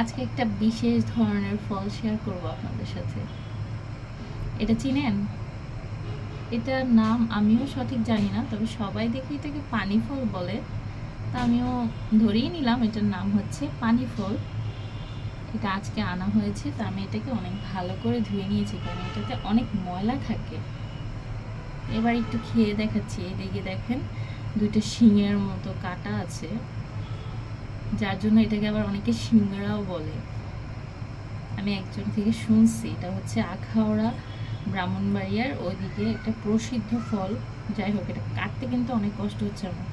আজকে একটা বিশেষ ধরনের ফল শেয়ার করব আপনাদের সাথে। এটা চিনেন? এটার নাম আমিও সঠিক জানি না, তবে সবাই দেখি এটাকে পানি ফল বলে। তা আমিও ধরেই নিলাম, এটার নাম হচ্ছে পানি ফল এটা আজকে আনা হয়েছে, তা আমি এটাকে অনেক ভালো করে ধুয়ে নিয়েছি, কারণ এটাতে অনেক ময়লা থাকে। এবার একটু খেয়ে দেখাচ্ছি, এদিকে দেখেন দুইটা শিঙের মতো কাটা আছে। যার জন্য এটাকে আবার অনেকে সিংড়াও বলে। আমি একজন থেকে শুনছি, এটা হচ্ছে আখাওড়া ব্রাহ্মণবাড়িয়ার ওইদিকে একটা প্রসিদ্ধ ফল। যাই হোক, এটা কাটতে কিন্তু অনেক কষ্ট হচ্ছে আমার।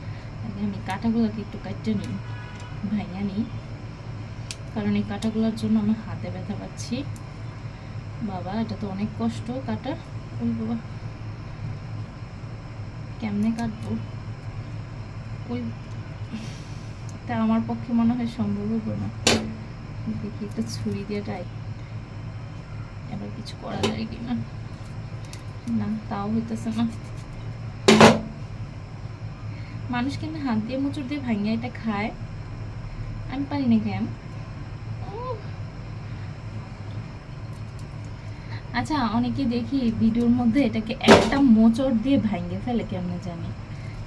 আমি কাঁটাগুলোকে একটু কাটতে নিই, ভাইয়া নিই। কারণ এই কাঁটাগুলোর জন্য আমার হাতে ব্যথা পাচ্ছি। বাবা, এটা তো অনেক কষ্ট কাটা। ওই বাবা, কেমনে কাটবো? ওই তা আমার পক্ষে মনে হয় সম্ভব হবে না। দেখি একটা ছুরি দিয়ে ট্রাই এবার কিছু করা যায় কি না না তাও হইতেছে না। মানুষ কিন্তু হাত দিয়ে মুচুর দিয়ে ভাঙিয়ে এটা খায়? আমি পারি না কেন। আচ্ছা অনেকে দেখি ভিডিওর মধ্যে এটাকে একটা মোচড় দিয়ে ভাঙে ফেলে, কেমনে জানি।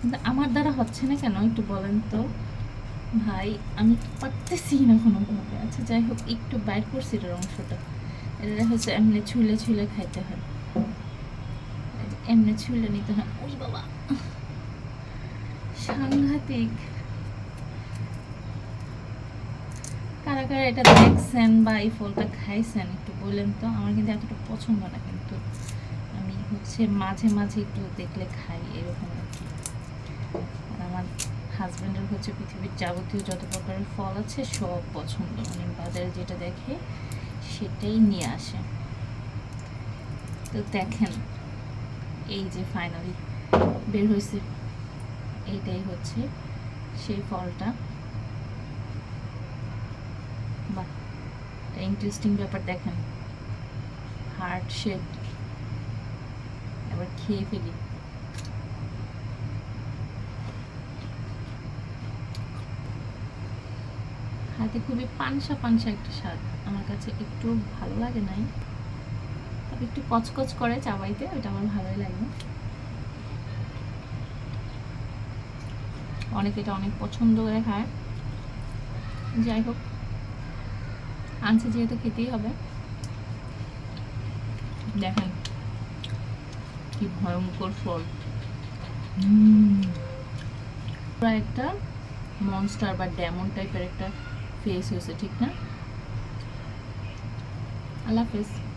কিন্তু আমার দ্বারা হচ্ছে না কেন? একটু বলেন তো। ভাই, আমি পারতেছি না কোনোভাবে। আচ্ছা যাই হোক, একটু বাইর করছি এটার অংশটা। এটা হচ্ছে এমনি ছুলে ছুলে খাইতে হয়। এমনি ছুলে নিতে হয়। ওই বাবা। সাংঘাতিক। কারা কারা এটা দেখছেন বা এই ফলটা খাইছেন, একটু বললেন তো। আমার কিন্তু এতটা পছন্দ না, কিন্তু আমি হচ্ছে মাঝে মাঝে একটু দেখলে খাই, এরকম হাজব্যান্ডের হচ্ছে পৃথিবীর যাবতীয় যত প্রকারের ফল আছে সব পছন্দ। মানে বাজারে যেটা দেখে সেটাই নিয়ে আসে। তো দেখেন, এই যে ফাইনালি বের হয়েছে, এইটাই হচ্ছে সেই ফলটা। বাহ ইন্টারেস্টিং ব্যাপার দেখেন। হার্ট শেপ এবার খেয়ে ফেলি। হাতে খুবই পানসা পানসা একটা স্বাদ আমার কাছে একটু ভালো লাগে নাই। তবে একটু কচকচ করে চাবাইতে ওটা আমার ভালোই লাগে। অনেকে এটা অনেক পছন্দ করে খায়। যাই হোক, আনছে যেহেতু খেতেই হবে। দেখেন কি ভয়ঙ্কর ফল। একটা মনস্টার বা ডেমন টাইপের একটা ফেস হয়েছে ঠিক না? আল্লাহ হাফেজ।